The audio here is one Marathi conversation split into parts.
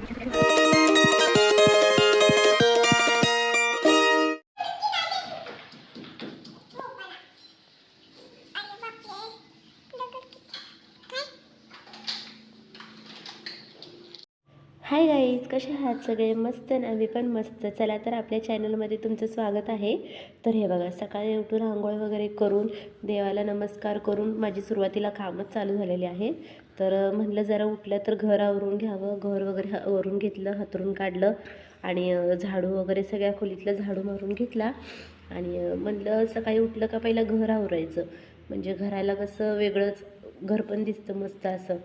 हाय गाईज कसे आहात सगळे? मस्त ना? मी पण मस्त. चला तर आपल्या चॅनलमध्ये तुमचं स्वागत आहे. तर हे बघा सकाळी उठून आंघोळ वगैरे करून देवाला नमस्कार करून माझी सुरुवातीला कामच चालू झालेली आहे तर म्हणलं जरा उठलं तर घर आवरून घ्यावं. घर वगैरे आवरून घेतलं हातरून काढलं आणि झाडू वगैरे सगळ्या खोलीतलं झाडू मारून घेतला. आणि म्हणलं सकाळी उठलं का पहिलं घर आवरायचं. म्हणजे घराला कसं वेगळंच घर पण दिसतं मस्त असं.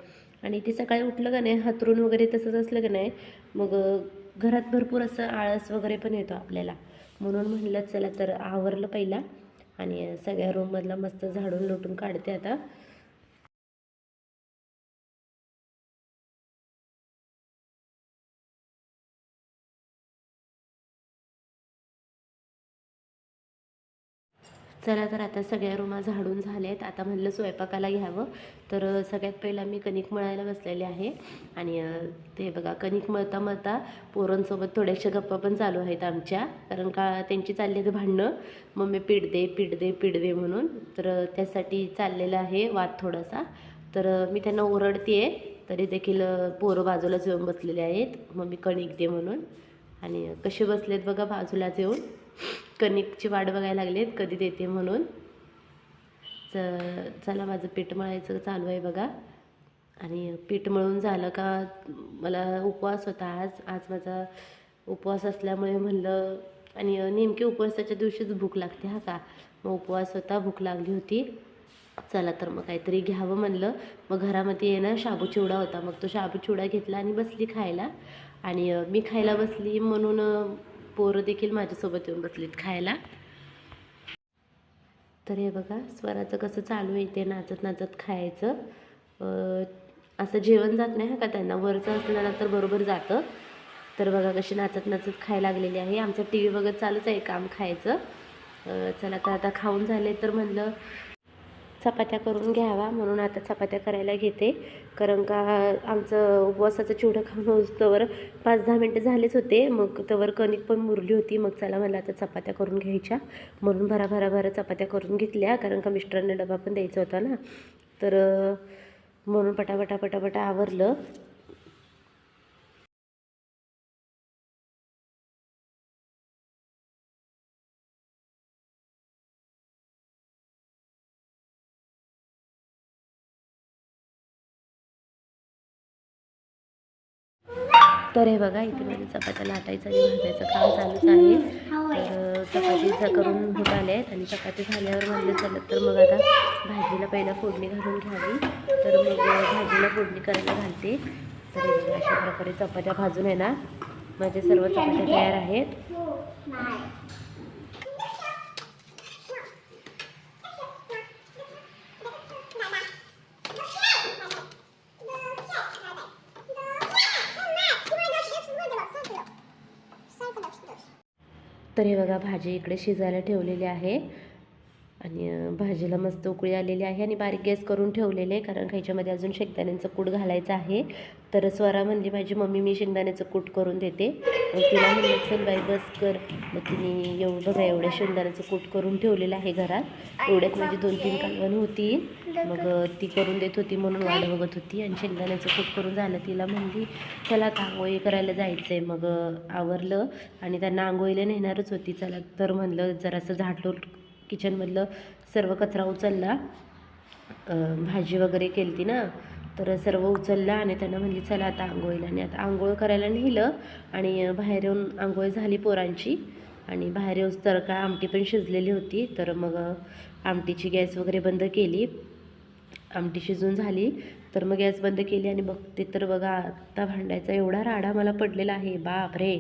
आणि ते सकाळी उठलं का नाही हातरून वगैरे तसंच असलं का नाही मग घरात भरपूर असं आळस वगैरे पण येतो आपल्याला. म्हणून म्हणलं चला तर आवरलं पहिला आणि सगळ्या रूममधला मस्त झाडून लोटून काढते आता. चला तर आता सगळ्या रूमा झाडून झाल्यात. आता म्हणलं स्वयंपाकाला घ्यावं. तर सगळ्यात पहिला मी कणिक मळायला बसलेले आहे. आणि ते बघा कणिक मळता मळता पोरांसोबत थोड्याशा गप्पा पण चालू आहेत आमच्या. कारण का त्यांची चालली आहेत भांडणं. मम्मी पीठ दे पीठ दे पीठ दे म्हणून. तर त्यासाठी चाललेला आहे वाद थोडासा. तर मी त्यांना ओरडते तरी देखील पोरं बाजूलाच येऊन बसलेले आहेत. मम्मी कणिक दे म्हणून. आणि कसे बसलेत बघा बाजूलाच येऊन कणिकची वाट बघायला लागलेत कधी देते म्हणून. च चला माझं पीठ मळायचं चालू आहे बघा. आणि पीठ मळून झालं का मला उपवास होता आज. आज माझा उपवास असल्यामुळे म्हणलं आणि नेमकी उपवासाच्या दिवशीच भूक लागते हा का? मग उपवास होता भूक लागली होती. चला तर मग काहीतरी घ्यावं म्हणलं. मग घरामध्ये आहे ना शाबू चिवडा होता. मग तो शाबू चिवडा घेतला आणि बसली खायला. आणि मी खायला बसली म्हणून पोरं देखील माझ्यासोबत येऊन बसलीत खायला. तर हे बघा स्वराचं कसं चालू आहे ते नाचत नाचत खायचं. असं जेवण जात नाही हा का त्यांना? वरचं असल्यानंतर बरोबर जातं. तर बघा कशी नाचत नाचत खायला लागलेली आहे. आमचं टी व्ही बघत चालूच आहे काम खायचं. चला तर आता खाऊन झाले तर म्हणलं चपात्या करून घ्यावा म्हणून आता चपात्या करायला घेते. कारण का आमचं उपवासाचं चिवडं खाऊन तवर पाच दहा मिनटं झालेच होते. मग तवर कणिक पण मुरली होती. मग चला मला आता चपात्या करून घ्यायच्या. म्हणून भरा भरा भरा चपात्या करून घेतल्या. कारण का मिस्टरांना डबा पण द्यायचा होता ना. तर म्हणून पटापटा पटापटा आवरलं. तर हे बघा इथे माझ्या चपात्या लाटायचं आणि भाजायचं. काम चालूच आहे. तर चपातीचा करून होत आले आहेत आणि चपाती झाल्यावर म्हणलं चालत तर मग आता भाजीला पहिला फोडणी घालून घ्यावी. तर मग भाजीला फोडणी करायला घालते. तर अशा प्रकारे चपात्या भाजून आहे ना माझे सर्व चपात्या तयार आहेत. तर हे बघा भाजी इकडे शिजायला ठेवलेली आहे. आणि भाजीला मस्त उकळी आलेली आहे आणि बारीक गॅस करून ठेवलेले आहे कारण खायच्यामध्ये ह्याच्यामध्ये अजून शेंगदाण्याचं कूट घालायचं आहे. तर स्वरा म्हणली माझी मम्मी मी शेंगदाण्याचं कूट करून देते. मग तिला म्हणलं चल बाई बस कर. मग तिने एवढं बघा एवढं शेंगदाण्याचं कूट करून ठेवलेलं आहे घरात. एवढ्यात माझी दोन तीन कालवण होती. मग ती करून देत होती म्हणून वाट बघत होती आणि शेंगदाण्याचं कूट करून झालं. तिला म्हणली चला आता आंघोळी करायला जायचं आहे मग आवरलं आणि त्यांना आंघोळीला नेणारच होती. चला तर म्हणलं जरासं झाडलो किचनमधलं सर्व कचरा उचलला. भाजी वगैरे केली ती ना तर सर्व उचलला आणि त्यांना म्हणली चला आता आंघोळीला. आणि आता आंघोळ करायला नेलं आणि बाहेर येऊन आंघोळ झाली पोरांची. आणि बाहेर येऊन तर का आमटी पण शिजलेली होती तर मग आमटीची गॅस वगैरे बंद केली. आमटी शिजून झाली तर मग गॅस बंद केली आणि बघते तर बघा आत्ता भांड्याचा एवढा राडा मला पडलेला आहे बाप रे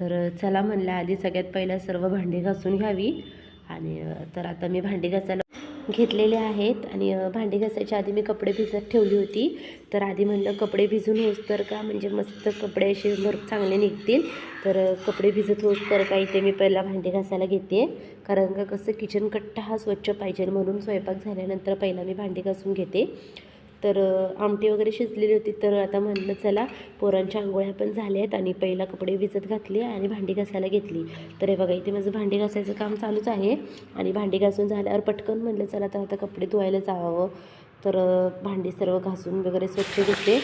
तर चला म्हणलं आधी सगळ्यात पहिला सर्व भांडी घासून घ्यावी. आणि तर आता मी भांडी घासायला घेतलेले आहेत आणि भांडी घासायच्या आधी मी कपडे भिजत ठेवली होती. तर आधी म्हणलं कपडे भिजून होस तर का म्हणजे मस्त कपडे असे भर चांगले निघतील. तर कपडे भिजत होस तर का इथे मी पहिला भांडी घासायला घेते. कारण का कसं किचन कट्टा हा स्वच्छ पाहिजे. म्हणून स्वयंपाक झाल्यानंतर पहिला मी भांडी घासून घेते. तर आमटी वगैरे शिजलेली होती. तर आता म्हणलं चला पोरांच्या आंघोळ्या पण झाल्या आहेत आणि पहिला कपडे विजत घातले आणि भांडी घासायला घेतली. तर हे बघा इथे माझं भांडी घासायचं काम चालूच आहे आणि भांडी घासून झाल्यावर पटकन म्हणलं चला तर आता कपडे धुवायला जावावं तर भांडी सर्व घासून वगैरे स्वच्छ घेते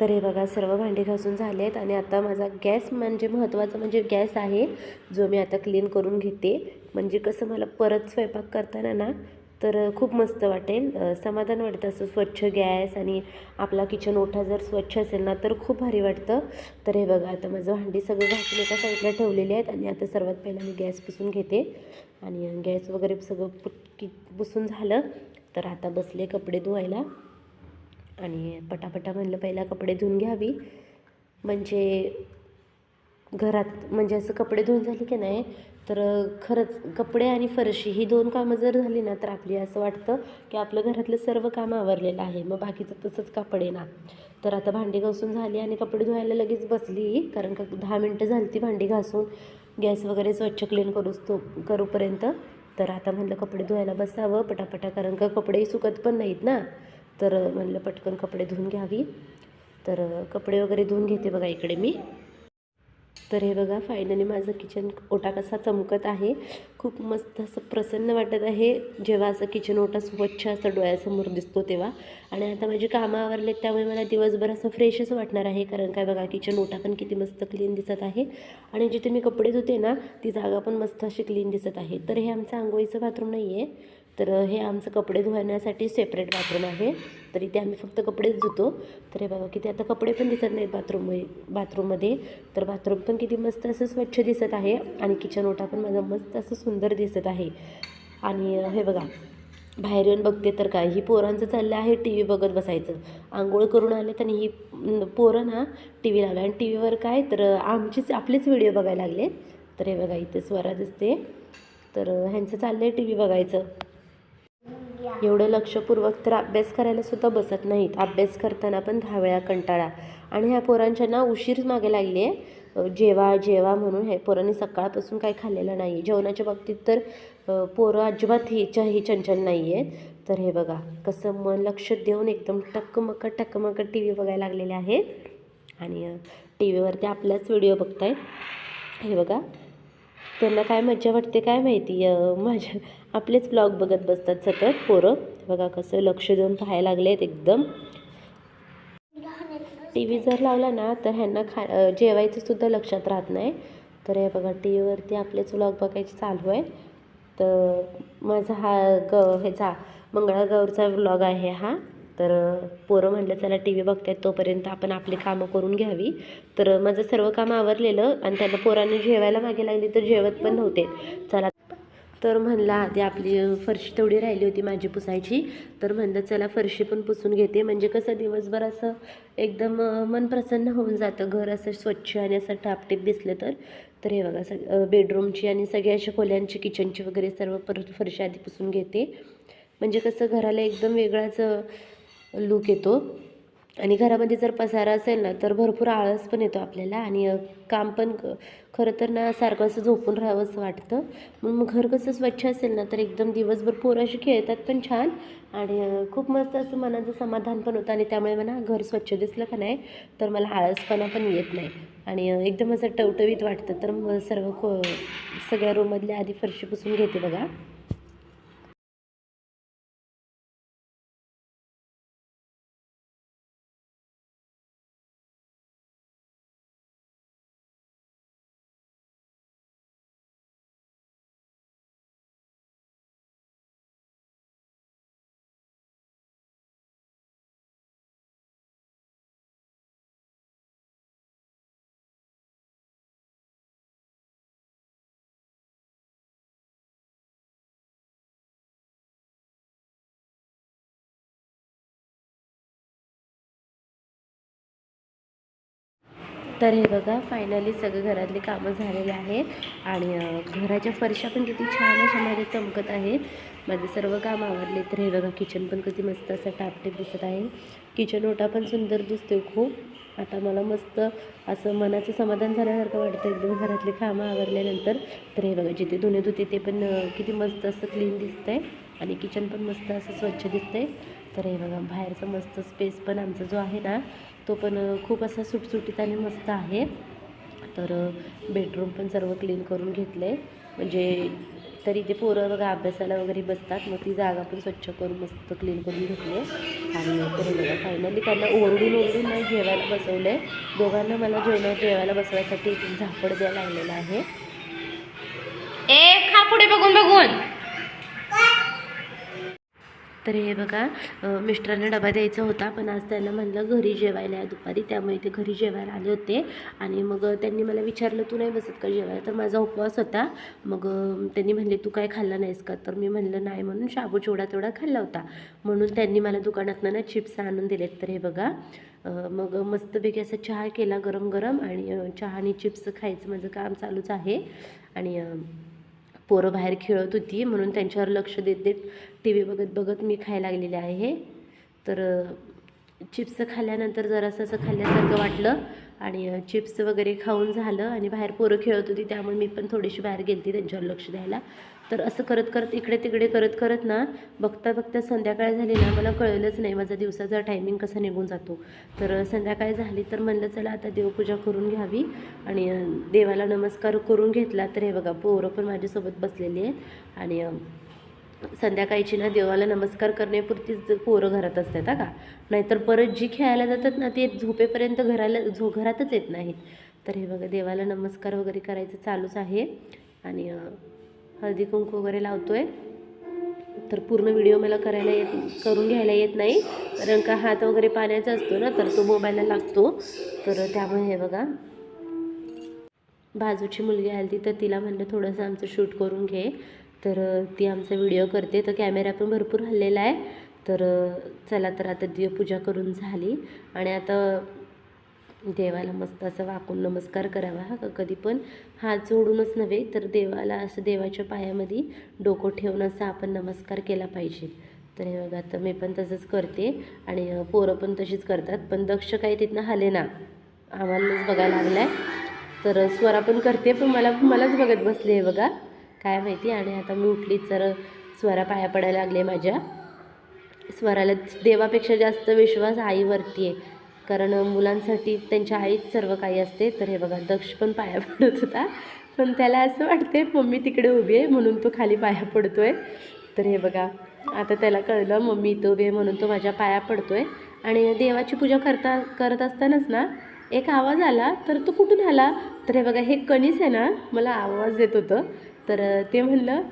तर हे बघा सर्व भांडी घासून झाले आहेत आणि आता माझा गॅस म्हणजे महत्त्वाचं म्हणजे गॅस आहे जो मी आता क्लीन करून घेते. म्हणजे कसं मला परत स्वयंपाक करताना ना तर खूप मस्त वाटेल. समाधान वाटतं असं स्वच्छ गॅस आणि आपला किचन ओठा जर स्वच्छ असेल ना तर खूप भारी वाटतं. तर हे बघा आता माझं भांडी सगळं घासून एका साईडला ठेवलेली आहेत आणि आता सर्वात पहिला मी गॅस पुसून घेते. आणि गॅस वगैरे सगळं पुटकी पुसून झालं. तर आता बसले कपडे धुवायला. आणि पटापटा म्हणलं पहिला कपडे धुवून घ्यावी. म्हणजे घरात म्हणजे असं कपडे धुवून झाली की नाही तर खरंच कपडे आणि फरशी ही दोन कामं जर झाली ना तर आपली असं वाटतं की आपलं घरातलं सर्व काम आवरलेलं आहे. मग बाकीचं तसंच कपडे ना. तर आता भांडी घासून झाली आणि कपडे धुवायला लगेच बसली कारण का दहा मिनटं झाली ती भांडी घासून. गॅस वगैरे स्वच्छ क्लीन करूच तो करूपर्यंत. तर आता म्हणलं कपडे धुवायला बसावं पटापटा कारण का कपडेही सुकत पण नाहीत ना. तर म्हणलं पटकन कपडे धुवून घ्यावी. तर कपडे वगैरे धुवून घेते बघा इकडे मी. तर हे बघा फायनली माझं किचन ओटा कसा चमकत आहे. खूप मस्त असं प्रसन्न वाटत आहे. जेव्हा असं किचन ओटा स्वच्छ असं डोळ्यासमोर दिसतो तेव्हा. आणि आता माझी कामं आवरलेत त्यामुळे मला दिवसभर असं फ्रेशच वाटणार आहे. कारण काय बघा किचन ओटा पण किती मस्त क्लीन दिसत आहे. आणि जिथे मी कपडे धुते ना ती जागा पण मस्त अशी क्लीन दिसत आहे. तर हे आमचं आंघोळीचं बाथरूम नाही आहे तर हे आमचं कपडे धुवण्यासाठी सेपरेट बाथरूम आहे. तर इथे आम्ही फक्त कपडेच धुतो. तर हे बघा किती आता कपडे पण दिसत नाहीत बाथरूम बाथरूममध्ये तर बाथरूम पण किती मस्त असं स्वच्छ दिसत आहे आणि किचन ओटा पण माझा मस्त असं सुंदर दिसत आहे. आणि हे बघा बाहेर येऊन बघते तर काय ही पोरांचं चाललं आहे टी व्ही बघत बसायचं. आंघोळ करून आले तर ही पोरं ना टी व्ही लावला. आणि टी व्हीवर काय तर आमचीच आपलेच व्हिडिओ बघायला लागले. तर हे बघा इथे स्वरा दिसते. तर ह्यांचं चाललं आहे टी व्ही बघायचं. एवढं लक्षपूर्वक तर अभ्यास करायला सुद्धा बसत नाहीत. अभ्यास करताना पण दहा वेळा कंटाळा. आणि ह्या पोरांच्या ना उशीर मागे लागली आहे जेवा जेवा म्हणून हे पोरांनी सकाळपासून काही खाल्लेलं नाही जेवणाच्या बाबतीत तर पोरं अजिबात ही ही चंचल नाही आहेत तर हे बघा कसं मन लक्ष देऊन एकदम टक्कमक टक्कमक टी व्ही बघायला लागलेले आहेत. आणि टी व्हीवरती आपलाच व्हिडिओ बघतायत. हे बघा त्यांना काय मज्जा वाटते काय माहिती? माझ्या आपलेच ब्लॉग बघत बसतात सतत पोरं. बघा कसं लक्ष देऊन पाहायला लागलेत एकदम. टी व्ही जर लावला ना तर ह्यांना खा जेवायचंसुद्धा लक्षात राहत नाही. तर हे बघा टी व्हीवरती आपलेच व्लॉग बघायचे चालू आहे. तर माझा हा ग ह्याचा मंगळागौरचा व्लॉग आहे हा. तर पोरं म्हटलं चला टी व्ही बघतायत तोपर्यंत आपण आपली कामं करून घ्यावी. तर माझं सर्व काम आवरलेलं आणि त्यांना पोरांनी जेवायला मागे लागली तर जेवत पण नव्हते. चला तर म्हणला आधी आपली फरशी तेवढी राहिली होती माझी पुसायची. तर म्हणलं चला फरशी पण पुसून घेते. म्हणजे कसं दिवसभर असं एकदम मन प्रसन्न होऊन जातं. घर असं स्वच्छ आणि असं टापटीप दिसलं तर. तर हे बघा सग बेडरूमची आणि सगळ्या अशा खोल्यांची किचनची वगैरे सर्व परत फरशी आधी पुसून घेते. म्हणजे कसं घराला एकदम वेगळाच लूक येतो. आणि घरामध्ये जर पसारा असेल ना तर भरपूर आळस पण येतो आपल्याला आणि काम पण खरं तर ना सारखं असं झोपून राहावं असं वाटतं. मग मग घर कसं स्वच्छ असेल ना तर एकदम दिवसभर पोरं अशी खेळतात पण छान आणि खूप मस्त असं मनाचं समाधान पण होतं आणि त्यामुळे मला घर स्वच्छ दिसलं का नाही तर मला आळसपणा पण येत नाही. आणि एकदम असं टवटवीत वाटतं तर मग सर्व को सगळ्या रूममधल्या आधी फरशी पुसून घेते बघा. तर हे बघा फायनली सगळं घरातली कामं झालेली आहे आणि घराच्या फरशा पण किती छान अशा माझ्या चमकत आहेत. माझे सर्व काम आवडले तर हे बघा किचन पण किती मस्त असं टापटीप दिसत आहे. किचन ओटा पण सुंदर दिसतो खूप. आता मला मस्त असं मनाचं समाधान झाल्यासारखं वाटतं. एकदम घरातली कामं आवरल्यानंतर. तर हे बघा जिथे धुणे धुते ते पण किती मस्त असं क्लीन दिसतंय. आणि किचन पण मस्त असं स्वच्छ दिसतंय. तर हे बघा बाहेरचा मस्त स्पेस पण आमचा जो आहे ना तो पण खूप असा सुटसुटीत आणि मस्त आहे. तर बेडरूम पण सर्व क्लीन करून घेतलं आहे म्हणजे तरी ते पोरं बघा अभ्यासाला वगैरे बसतात मग ती जागा पण स्वच्छ करून मस्त क्लीन करून घेतली आहे. आणि तर बघा फायनली त्यांना ओरडून ओरडून नाही जेवायला बसवलं आहे दोघांना मला जेवणा जेवायला बसवायसाठी एक झापड द्यायला लागलेलं आहे. ए खा पुढे बघून बघून. तर हे बघा मिस्टरांना डबा द्यायचा होता पण आज त्यांना म्हणलं घरी जेवायला आहे दुपारी त्यामुळे ते घरी जेवायला आले होते. आणि मग त्यांनी मला विचारलं तू नाही बसत का जेवायला? तर माझा उपवास होता. मग त्यांनी म्हणले तू काय खाल्ला नाहीस का? तर मी म्हणलं नाही म्हणून शाबू चिवडा तेवढा खाल्ला होता. म्हणून त्यांनी मला दुकानातनं ना चिप्स आणून दिलेत. तर हे बघा मग मस्तपैकी असा चहा केला गरम गरम आणि चहा आणि चिप्स खायचं माझं काम चालूच आहे. आणि पोरं बाहेर खेळत होती म्हणून त्यांच्यावर लक्ष देत देत टी व्ही बघत बघत मी खायला लागलेले आहे तर चिप्स खाल्ल्यानंतर जरासं असं खाल्ल्यासारखं वाटलं आणि चिप्स वगैरे खाऊन झालं आणि बाहेर पोरं खेळत होती त्यामुळे मी पण थोडीशी बाहेर गेलती त्यांच्यावर लक्ष द्यायला. तर असं करत करत इकडे तिकडे करत करत ना बघता बघता संध्याकाळ झाली ना मला कळलंच नाही माझा दिवसाचा टायमिंग कसा निघून जातो. तर संध्याकाळ झाली तर म्हणलं चला आता देवपूजा करून घ्यावी आणि देवाला नमस्कार करून घेतला तर हे बघा पोरं पण माझ्यासोबत बसलेली आहेत आणि संध्याकाळची ना देवाला नमस्कार करण्यापुरतीच पोरं घरात असतात हा का? नाहीतर परत जी खेळायला जातात ना ते झोपेपर्यंत घराला झो घरातच येत नाहीत. तर हे बघा देवाला नमस्कार वगैरे करायचं चालूच आहे आणि हळदी कुंकू वगैरे आहे तर पूर्ण व्हिडिओ मला करायला येत करून घ्यायला येत नाही. कारण का हात वगैरे पाण्याचा असतो ना तर तो मोबाईलला लागतो. तर त्यामुळे हे बघा. बाजूची मुलगी आली होती तर तिला म्हणलं थोडंसं आमचं शूट करून घे. तर ती आमचा व्हिडिओ करते. तर कॅमेरा पण भरपूर हल्लेला आहे. तर चला तर आता देवपूजा करून झाली. आणि आता देवाला मस्त असं वाकून नमस्कार करावा. हा का कधी पण हात जोडूनच नव्हे तर देवाला असं देवाच्या पायामध्ये डोकं ठेवून असं आपण नमस्कार केला पाहिजे. तर हे बघा तर मी पण तसंच करते आणि पोरं पण तशीच करतात पण दक्ष काही तिथनं हले ना. आम्हालाच बघायला लागलाय. तर स्वरा पण करते पण मला मलाच बघत बसले आहे बघा. काय माहिती आणि आता मी उठली तर स्वरा पाया पडायला लागले माझ्या. स्वराला देवापेक्षा जास्त विश्वास आईवरती आहे. कारण मुलांसाठी त्यांच्या आईच सर्व काही असते. तर हे बघा दक्ष पण पाया पडत होता. पण त्याला असं वाटते मम्मी तिकडे उभी आहे म्हणून तो खाली पाया पडतो आहे तर हे बघा आता त्याला कळलं मम्मी इथं उभी आहे म्हणून तो माझ्या पाया पडतो आहे आणि देवाची पूजा करता करत असतानाच ना एक आवाज आला तर तो कुठून आला? तर हे बघा हे कणीस आहे ना मला आवाज येत होतं. तर ते म्हणलं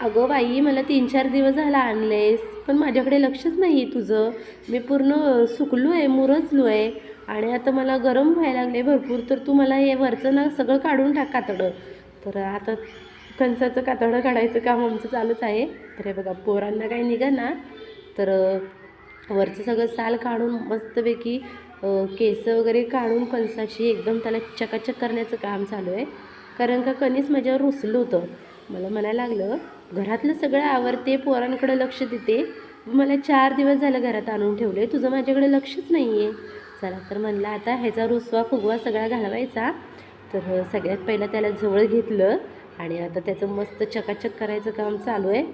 अगं बाई मला तीन चार दिवस झाला आणलेस. पण माझ्याकडे लक्षच नाही आहे तुझं. मी पूर्ण सुकलो आहे मुरजलो आहे आणि आता मला गरम व्हायला लागले भरपूर तर तू मला हे वरचं ना सगळं काढून टाक कातडं. तर आता कणसाचं कातडं काढायचं काम आमचं चालूच आहे. तर हे बघा पोरांना काही निघा ना. तर वरचं सगळं साल काढून मस्तपैकी केस वगैरे काढून कणसाची एकदम त्याला चकाचक करण्याचं काम चालू आहे. कारण का कणीस माझ्यावर रुसलं होतं. मला म्हणायला लागलं घरातलं सगळं आवरते पोरांकडे लक्ष देते. मला चार दिवस झालं घरात आणून ठेवले तुझं माझ्याकडे लक्षच नाही आहे चला तर म्हणलं आता ह्याचा रुसवा फुगवा सगळा घालवायचा. तर सगळ्यात पहिलं त्याला जवळ घेतलं आणि आता त्याचं मस्त चकाचक करायचं काम चालू आहे.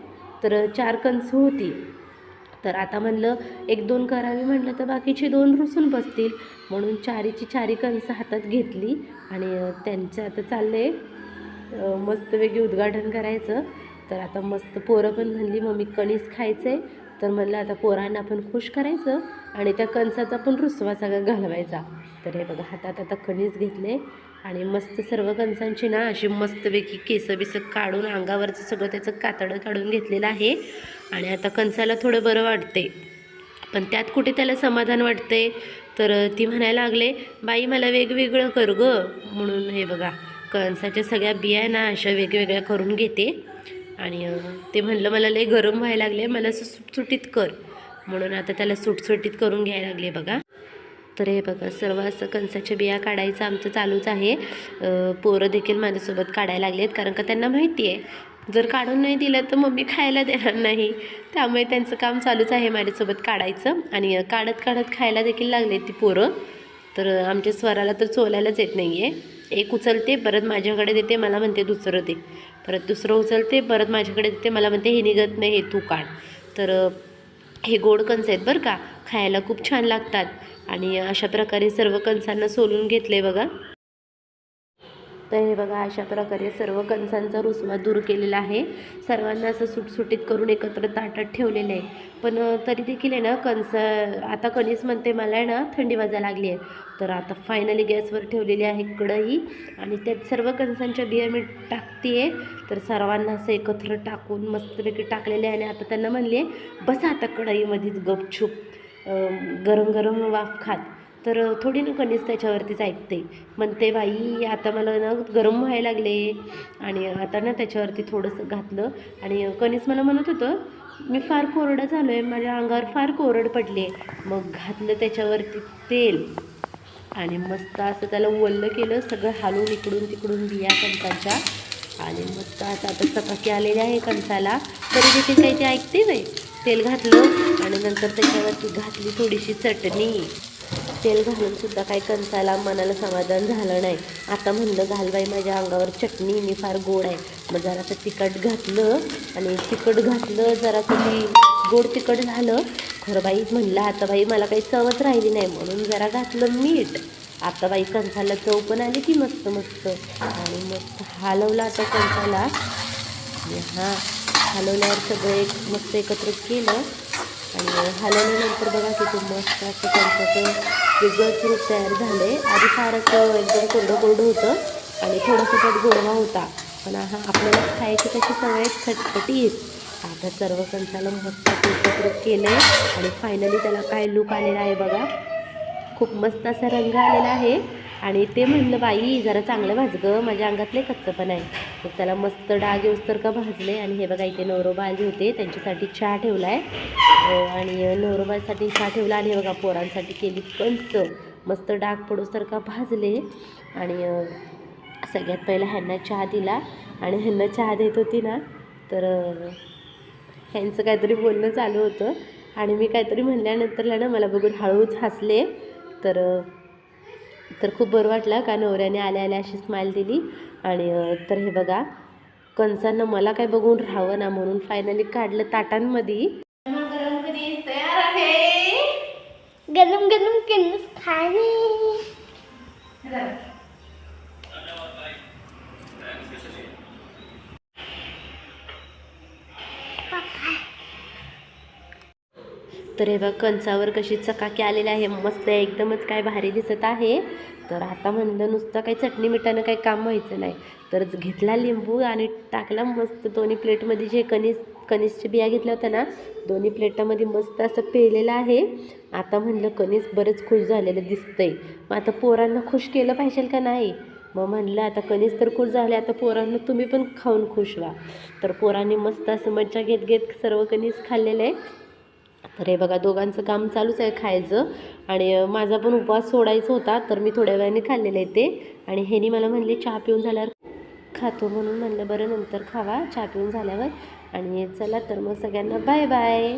तर चार कणसं होती. तर आता म्हणलं एक दोन करावी म्हटलं तर बाकीचे दोन रुसून बसतील. म्हणून चारीची चारी कणसं हातात घेतली आणि त्यांचं आता चाललं आहे मस्तपैकी उद्घाटन करायचं. तर आता मस्त पोरं पण म्हणली मम्मी कणीस खायचं आहे तर म्हणलं आता पोरांना पण खुश करायचं आणि त्या कणसाचा पण रुसवा सगळा घालवायचा. तर हे बघा हातात आता कणीस घेतले आणि मस्त सर्व कणसांची ना अशी मस्तपैकी केसं बिसं काढून अंगावरचं सगळं त्याचं कातडं काढून घेतलेलं आहे. आणि आता कणसाला थोडं बरं वाटते पण त्यात कुठे त्याला समाधान वाटते तर ती म्हणायला लागले बाई मला वेगवेगळं कर ग. म्हणून हे बघा कणसाच्या सगळ्या बिया ना अशा वेगवेगळ्या करून घेते. आणि ते म्हणलं मला लई गरम व्हायला लागले मला असं सुटसुटीत कर. म्हणून आता त्याला सुटसुटीत करून घ्यायला लागले बघा. तर हे बघा सर्व असं कणसाच्या बिया काढायचं आमचं चालूच आहे. पोरं देखील माझ्यासोबत काढायला लागले आहेत कारण का त्यांना माहिती आहे जर काढून नाही दिलं तर मम्मी खायला देणार नाही. त्यामुळे त्यांचं काम चालूच आहे माझ्यासोबत काढायचं. आणि काढत काढत खायला देखील लागले ती पोरं. तर आमच्या स्वराला तर चोलायलाच येत नाही आहे एक उचलते परत माझ्याकडे देते मला म्हणते दुसरं दे. परत दुसरं उचलते परत माझ्याकडे देते मला म्हणते हे निघत नाही हे तू काढ. तर हे गोड कंस आहेत बरं का खायला खूप छान लागतात. आणि अशा प्रकारे सर्व कणसांना सोलून घेतले बघा. तर हे बघा अशा प्रकारे सर्व कणसांचा रुसवा दूर केलेला आहे. सर्वांना असं सुटसुटीत करून एकत्र ताटात ठेवलेलं आहे. पण तरी देखील आहे ना कणस आता कणीस म्हणते मला आहे ना थंडी वाजा लागली आहे. तर आता फायनली गॅसवर ठेवलेली आहे कढई आणि त्यात सर्व कणसांच्या बिया मी टाकते तर सर्वांना असं एकत्र टाकून मस्तपैकी टाकलेले आहे आणि आता त्यांना म्हणले बसा आता कढईमध्येच गपछूप गरम गरम वाफ खात. तर थोडी ना कणीस त्याच्यावरतीच ऐकते. म्हणते बाई आता मला ना गरम व्हायला लागले. आणि आता ना त्याच्यावरती थोडंसं घातलं. आणि कणीस मला म्हणत होतं मी फार कोरडं झालो आहे माझ्या अंगावर फार कोरड पडली आहे मग घातलं त्याच्यावरती तेल. आणि मस्त असं त्याला वल्लं केलं सगळं हालून इकडून तिकडून बिया कणसाच्या. आणि मस्त असं आता चकाकी आलेली आहे कणसाला. तरी देखील काही ते ऐकते नाही तेल घातलं आणि नंतर त्याच्यावरती घातली थोडीशी चटणी. तेल घालून सुद्धा काही कणसाला मनाला समाधान झालं नाही. आता म्हणलं घाल बाई माझ्या अंगावर चटणी मी फार गोड आहे. मग जरासं तिखट घातलं आणि तिखट घातलं जरासं ती गोड तिखट झालं. खरं बाई म्हणलं आता बाई मला काही चवच राहिली नाही. म्हणून जरा घातलं मीठ. आता बाई कणसाला चव पण आली की मस्त मस्त. आणि मस्त हलवलं आता कणसाला. हां हलवल्यावर सगळं एक मस्त एकत्र केलं. आणि हलवल्यानंतर बघा किती मस्त असं कणसाचं वेगळंच रूप तयार झालं. आहे आधी फार असं एकदम कोरडं कोरडं होतं आणि थोडंसं त्यात गोडवा होता. पण हा आपल्याला खायची त्याची सवय चटपटीत आता सर्व संचालन मस्त एकत्र केलं आहे आणि फायनली त्याला काय लुक आलेला आहे बघा. खूप मस्त असा रंग आलेला आहे. आणि ते म्हणलं बाई जरा चांगलं भाजगं माझ्या अंगातले कच्चं पण आहे. मग त्याला मस्त डाग येऊस तर का भाजले. आणि हे बघा इथे नवरोबा आले होते त्यांच्यासाठी चहा ठेवला आहे आणि नवरोबासाठी चहा ठेवला आणि हे बघा पोरांसाठी केली कंच मस्त डाग पडूस तर का भाजले. आणि सगळ्यात पहिला ह्यांना चहा दिला. आणि ह्यांना चहा देत होती ना तर ह्यांचं काहीतरी बोलणं चालू होतं. आणि मी काहीतरी म्हणल्यानंतरला ना मला बघून हळूच हसले. तर तर खूप बरं वाटलं का नवऱ्याने आल्या आल्या अशी स्माईल दिली. आणि तर हे बघा कंसांना मला काय बघून राहावं ना म्हणून फायनली काढलं ताटांमध्ये. गरम गरम कणस खाणे तर हे बघ कंचावर कशी चकाकी आलेली आहे. मस्त एकदमच काय भारी दिसत आहे. तर आता म्हणलं नुसतं काही चटणी मिठानं काही काम व्हायचं नाही. तर घेतला लिंबू आणि टाकला मस्त दोन्ही प्लेटमध्ये जे कणीस कणीसच्या बिया घेतल्या होत्या ना दोन्ही प्लेटामध्ये मस्त असं पेलेलं आहे. आता म्हणलं कणीस बरंच खुश झालेलं दिसतंय. मग आता पोरांना खुश केलं पाहिजे का नाही? मग म्हणलं आता कणीस तर खुश झाले आता पोरांना तुम्ही पण खाऊन खुश व्हा. तर पोरांनी मस्त असं मज्जा घेत घेत सर्व कणीस खाल्लेलं आहे. तर हे बघा दोघांचं काम चालूच आहे खायचं. आणि माझा पण उपवास सोडायचा होता तर मी थोड्या वेळाने खाल्लेलं आहे ते. आणि ह्यानी मला म्हणले चहा पिऊन झाल्यावर खातो म्हणून म्हणलं बरं नंतर खावा चहा पिऊन झाल्यावर. आणि चला तर मग सगळ्यांना बाय बाय